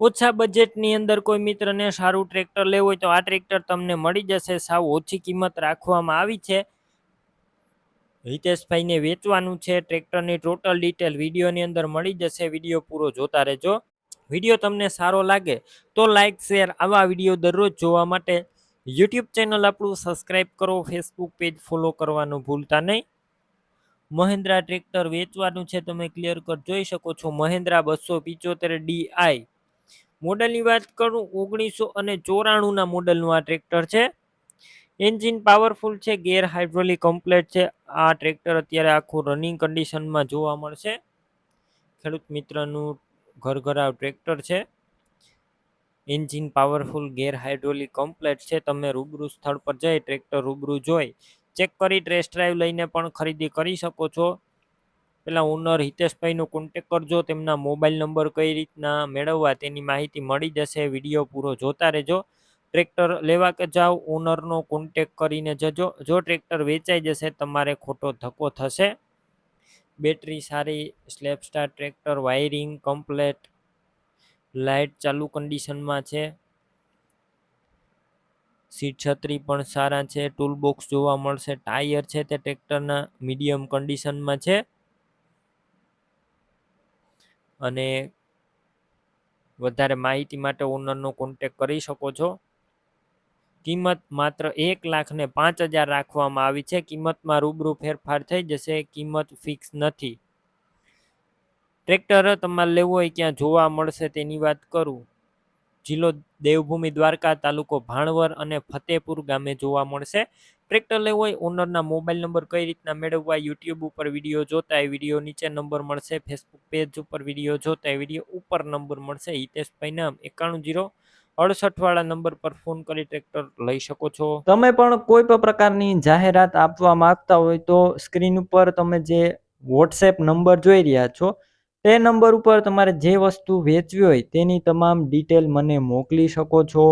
ઓછા બજેટની અંદર કોઈ મિત્રને સારું ટ્રેક્ટર લેવું હોય તો આ ટ્રેક્ટર તમને મળી જશે. સાવ ઓછી કિંમત રાખવામાં આવી છે. હિતેશભાઈને વેચવાનું છે. ટ્રેક્ટરની ટોટલ ડિટેલ વિડીયોની અંદર મળી જશે. વીડિયો પૂરો જોતા રહેજો. વીડિયો તમને સારો લાગે તો લાઇક શેર આવા વીડિયો દરરોજ જોવા માટે યુટ્યુબ ચેનલ આપણું સબસ્ક્રાઈબ કરો. ફેસબુક પેજ ફોલો કરવાનું ભૂલતા નહીં. મહિન્દ્રા ટ્રેક્ટર વેચવાનું છે. તમે ક્લિયર કટ જોઈ શકો છો. મહિન્દ્રા બસો પિચોતેર ડીઆઈ મોડલની વાત કરું, ઓગણીસો અને ચોરાણુંના મોડલનું આ ટ્રેક્ટર છે. એન્જિન પાવરફુલ છે, ગેર હાઇડ્રોલિક કમ્પ્લેટ છે. આ ટ્રેક્ટર અત્યારે આખું રનિંગ કન્ડિશનમાં જોવા મળશે. ખેડૂત મિત્રનું ઘર ઘરાવ ટ્રેક્ટર છે. Engine powerful, gear hydraulic complete છે. તમે રૂબરૂ સ્થળ પર જઈ ટ્રેક્ટર રૂબરૂ જોઈ, ચેક કરી, ટેસ્ટ ડ્રાઈવ લઈને પણ ખરીદી કરી શકો છો. પેલા ઓનર હિતેશભાઈનો કોન્ટેક કરજો, તેમના મોબાઈલ નંબર કઈ રીતના મેળવવા તેની માહિતી મળી જશે વીડિયો પૂરો જોતા રહેજો. ટ્રેક્ટર લેવા કે જાઓ ઓનરનો કોન્ટેક કરીને જજો. જો ટ્રેક્ટર વેચાઈ જશે, તમારે ખોટો ધક્કો થશે. બેટરી સારી સ્લેપસ્ટાર ટ્રેક્ટર વાયરિંગ કમ્પ્લેટ લાઇટ ચાલુ કન્ડિશનમાં છે. સીટ છત્રી પણ સારા છે ટૂલ બોક્સ જોવા મળશે ટાયર છે તે ટ્રેક્ટરના મીડિયમ કન્ડિશનમાં છે. અને વધારે માહિતી માટે ઓનરનો કોન્ટેક કરી શકો છો. કિંમત માત્ર એક લાખ ને પાંચ હજાર રાખવામાં આવી છે. કિંમતમાં રૂબરૂ ફેરફાર થઈ જશે. કિંમત ફિક્સ નથી. ટ્રેક્ટર તમારે લેવું હોય ક્યાં જોવા મળશે તેની વાત કરું. જિલ્લો દેવભૂમિ દ્વારકા તાલુકો ભાણવર અને ફતેપુર ગામે જોવા મળશે. ટ્રેક્ટર લેવું હોય ઓનરના મોબાઈલ નંબર કઈ રીતના મેળવવા યુટ્યુબ ઉપર વીડિયો જોતા એ વીડિયો નીચે નંબર મળશે ફેસબુક પેજ ઉપર વીડિયો જોતા એ વીડિયો ઉપર નંબર મળશે, હિતેશભાઈ નામ એકાણું જીરો અડસઠ વાળા નંબર પર ફોન કરી ટ્રેક્ટર લઈ શકો છો. તમે પણ કોઈ પણ પ્રકારની જાહેરાત આપવા માંગતા હોય તો સ્ક્રીન ઉપર તમે જે વોટ્સએપ નંબર જોઈ રહ્યા છો, તે નંબર ઉપર તમારે જે વસ્તુ વેચવી હોય તેની તમામ ડિટેલ મને મોકલી શકો છો.